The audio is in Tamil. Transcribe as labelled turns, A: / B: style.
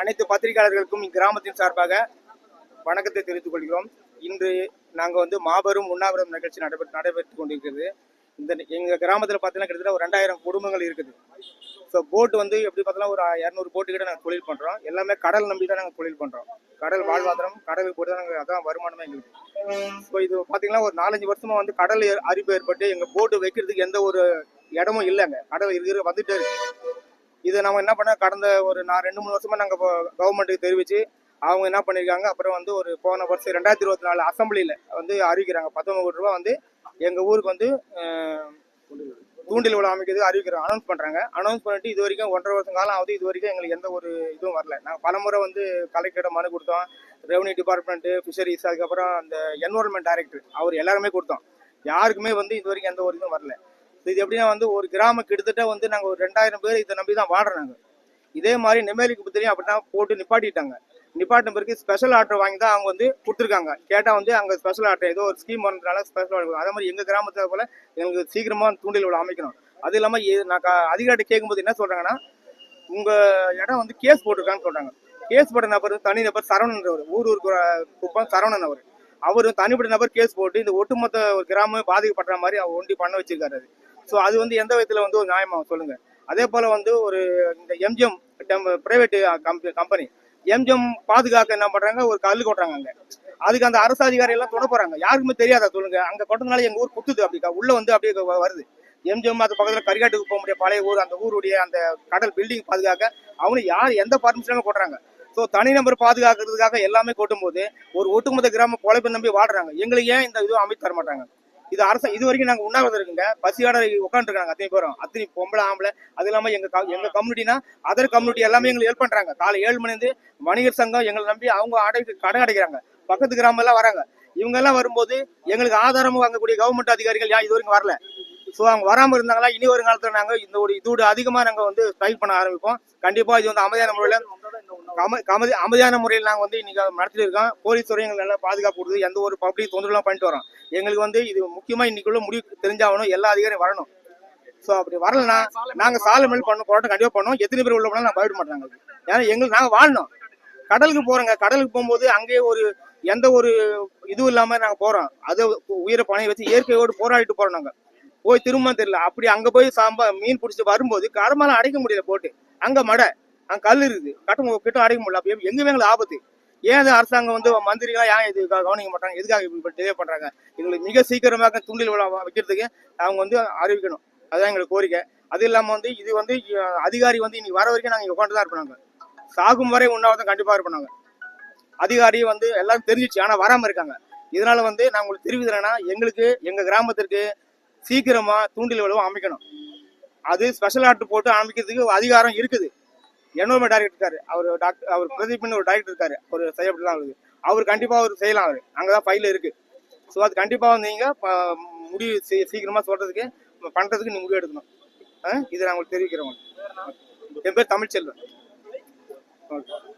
A: அனைத்து பத்திரிகையாளர்களுக்கும் இக்கிராமத்தின் சார்பாக வணக்கத்தை தெரிவித்துக் கொள்கிறோம். இன்று நாங்கள் வந்து மாபெரும் உண்ணாவிரதம் நிகழ்ச்சி நடைபெற்று நடைபெற்று கொண்டிருக்கிறது. இந்த எங்கள் கிராமத்தில் பார்த்தீங்கன்னா கிட்டத்தட்ட ஒரு ரெண்டாயிரம் குடும்பங்கள் இருக்குது. ஸோ போட் வந்து எப்படி பார்த்தோம்னா ஒரு இரநூறு போட்டு கிட்ட நாங்கள் தொழில் பண்ணுறோம் எல்லாமே கடல் நம்பி தான் நாங்கள் தொழில் பண்ணுறோம் கடல் வாழ்வாதாரம் கடலுக்கு போட்டு தான் நாங்கள் அதான் வருமானமே எங்களுக்கு. ஸோ இது பார்த்தீங்கன்னா ஒரு நாலஞ்சு வருஷமாக வந்து கடல் அரிப்பு ஏற்பட்டு எங்கள் போட்டு வைக்கிறதுக்கு எந்த ஒரு இடமும் இல்லைங்க. கடல் இருக்கிற வந்துட்டே இருக்கு. இதை நம்ம என்ன பண்ண கடந்த ஒரு நான் ரெண்டு மூணு வருஷமா நாங்கள் கவர்மெண்ட்டுக்கு தெரிவிச்சு அவங்க என்ன பண்ணியிருக்காங்க அப்புறம் வந்து ஒரு போன வருஷம் ரெண்டாயிரத்தி இருபத்தி நாலு அசம்பிளியில் வந்து அறிவிக்கிறாங்க. பத்தொன்பது கோடி ரூபா வந்து எங்கள் ஊருக்கு வந்து தூண்டில் விழா அமைக்கிறது அறிவிக்கிறாங்க. அனௌன்ஸ் பண்ணுறாங்க அனௌன்ஸ் பண்ணிட்டு இது வரைக்கும் ஒன்றரை வருஷம் காலம் ஆகுது. இது வரைக்கும் எங்களுக்கு எந்த ஒரு இதுவும் வரல. நாங்கள் பலமுறை வந்து கலெக்டரிடம் மனு கொடுத்தோம். ரெவன்யூ டிபார்ட்மெண்ட்டு ஃபிஷரிஸ் அதுக்கப்புறம் அந்த என்வரன்மெண்ட் டைரக்டர் அவர் எல்லாருமே கொடுத்தோம். யாருக்குமே வந்து இது வரைக்கும் எந்த ஒரு இதுவும் வரல. இது எப்படின்னா வந்து ஒரு கிராமம் கிட்டத்தட்ட வந்து நாங்கள் ஒரு ரெண்டாயிரம் பேர் இதை நம்பி தான் வாடுறாங்க இதே மாதிரி நெமேலிக்கு பத்திரியும் அப்படின்னா போட்டு நிப்பாட்டிட்டாங்க. நிப்பாட்டின பிறகு ஸ்பெஷல் ஆர்டர் வாங்கி தான் அவங்க வந்து கொடுத்துருக்காங்க. கேட்டால் வந்து அங்கே ஸ்பெஷல் ஆர்டர் ஏதோ ஒரு ஸ்கீம் வரதுனால ஸ்பெஷல் ஆர்டர் அதே மாதிரி எங்கள் கிராமத்தை போல எங்களுக்கு சீக்கிரமாக தூண்டில் விட அமைக்கணும். அது இல்லாமல் நான் அதிகாரிட்ட கேட்கும்போது என்ன சொல்கிறாங்கன்னா உங்கள் இடம் வந்து கேஸ் போட்டிருக்கான்னு சொல்கிறாங்க கேஸ் போட்ட நபர் தனி நபர் சரவணன்றவர் ஊர் ஊருக்கு குப்பம் சரவணன் அவர். அவர் தனிப்பட்ட நபர் கேஸ் போட்டு இந்த ஒட்டுமொத்த ஒரு கிராமமே பாதிக்கப்படுற மாதிரி அவர் ஒண்டி பண்ண வச்சிருக்காரு. அது ஸோ அது வந்து எந்த விதத்தில் வந்து ஒரு நியாயமாக சொல்லுங்க. அதே போல வந்து ஒரு இந்த எம்ஜிஎம் பிரைவேட் கம்பெனி. எம்ஜிஎம் பாதுகாக்க என்ன பண்றாங்க? ஒரு கல் கொட்டுறாங்க அங்க. அதுக்கு அந்த அரசு அதிகாரி எல்லாம் தொட போறாங்க. யாருக்குமே தெரியாதா? சொல்லுங்க. அங்க கொட்டதுனால எங்க ஊர் குத்துது அப்படி உள்ள வந்து அப்படியே வருது. எம்ஜிஎம் அது பக்கத்துல கரிகாட்டுக்கு போக முடிய பழைய ஊர் அந்த ஊருடைய அந்த கடல் பில்டிங் பாதுகாக்க அவனு யார் எந்த பர்மிஷனும் கொட்டுறாங்க. ஸோ தனிநபர் பாதுகாக்கிறதுக்காக எல்லாமே கொட்டும் போது ஒரு ஒட்டுமொத்த கிராம பொழைப்பை நம்பி வாடுறாங்க. எங்களுக்கு ஏன் இந்த இதுவும் அமைத்து தர மாட்டாங்க? இது அரசு இது வரைக்கும் நாங்கள் உண்ணாவிரதம் இருக்குங்க பசியோட உட்காந்துருக்காங்க அத்தனை பேரும். அத்தனை பொம்பளை ஆம்பளை அது இல்லாமல் எங்க எங்க கம்யூனிட்டினா அதர் கம்யூனிட்டி எல்லாமே எங்களுக்கு ஹெல்ப் பண்றாங்க. காலை ஏழு மணிலேருந்து வணிகர் சங்கம் எங்களை நம்பி அவங்க அடை கடன் அடைக்கிறாங்க. பக்கத்து கிராமம் எல்லாம் வராங்க. இவங்க எல்லாம் வரும்போது எங்களுக்கு ஆதாரமும் வாங்கக்கூடிய கவர்மெண்ட் அதிகாரிகள் ஏன் இது வரைக்கும் வரல. ஸோ அவங்க வராமல் இருந்தாங்களா இனி ஒரு காலத்தில் நாங்கள் இந்த ஒரு இதோட அதிகமாக நாங்கள் வந்து ஸ்ட்ரைக் பண்ண ஆரம்பிப்போம். கண்டிப்பாக இது வந்து அமைதியான முறையில் அமைதி அமைதியான முறையில் நாங்கள் வந்து இன்னைக்கு நடத்திட்டு இருக்கோம். போலீஸ் துறை எங்களுக்கு நல்லா பாதுகாப்பு கொடுக்குது எந்த ஒரு பப்ளிக் தொந்தரவுலாம் பண்ணிட்டு வரோம் எங்களுக்கு வந்து இது முக்கியமாக இன்னைக்குள்ள முடிவு தெரிஞ்சாகணும் எல்லா அதிகாரியும் வரணும். ஸோ அப்படி வரலன்னா நாங்கள் சாலை மேல் பண்ண போராட்டம் கண்டிப்பாக பண்ணோம் எத்தனை பேர் உள்ள போனாலும் நான் பயப்பட மாட்டாங்க ஏன்னா எங்களுக்கு நாங்கள் வாழணும். கடலுக்கு போகிறோங்க கடலுக்கு போகும்போது அங்கேயே ஒரு எந்த ஒரு இதுவும் இல்லாமல் நாங்கள் போகிறோம் அதை உயிரை பணையை வச்சு இயற்கையோடு போராடிட்டு போகிறோம் நாங்கள் போய் திரும்ப தெரியல. அப்படி அங்கே போய் சாம்பா மீன் பிடிச்சிட்டு வரும்போது கரமெல்லாம் அடைக்க முடியல போட்டு. அங்கே மடை அங்கே கல் இருக்குது. கட்டம் கிட்ட அடைக்க முடியல. அப்போ எங்கேயுமே எங்களுக்கு ஆபத்து. ஏன் அது அரசாங்கம் வந்து மந்திரிகளா ஏன் இது கவனிக்க மாட்டாங்க எதுக்காக இப்படி டிலே பண்றாங்க? எங்களுக்கு மிக சீக்கிரமாக துண்டில் வைக்கிறதுக்கு அவங்க வந்து அறிவிக்கணும். அதுதான் எங்களுக்கு கோரிக்கை. அது இல்லாம வந்து இது வந்து அதிகாரி வந்து இன்னைக்கு வர வரைக்கும் நாங்க உட்காந்து தான் இருப்பாங்க சாகும் வரை உண்ணாவிரதம் கண்டிப்பா இருப்போம் அதிகாரி வந்து எல்லாரும் தெரிஞ்சிச்சு ஆனா வராம இருக்காங்க. இதனால வந்து நான் உங்களுக்கு தெரிவிக்கிறேன்னா எங்களுக்கு எங்க கிராமத்திற்கு சீக்கிரமா தூண்டில் விழா அமைக்கணும். அது ஸ்பெஷல் ஆர்டர் போட்டு அமைக்கிறதுக்கு அதிகாரம் இருக்குது. என்வரன்மெண்ட் டைரக்டர் இருக்காரு. அவர் டாக்டர் அவர் பிரதீப்னு ஒரு டைரக்டர் இருக்காரு. அவர் செய்யப்பட்டுதான் அவருக்கு. அவர் கண்டிப்பா அவர் செய்யலாம் அவர். அங்கதான் ஃபைல் இருக்கு. ஸோ அது கண்டிப்பா வந்து நீங்க முடிவு சீ- சீக்கிரமா சொல்றதுக்கு பண்றதுக்கு நீங்க முடிவு எடுக்கணும். ஆ? இதை நான் உங்களுக்கு தெரிவிக்கிறேன் என் பேர் தமிழ்ச்செல்வன். ஓகே.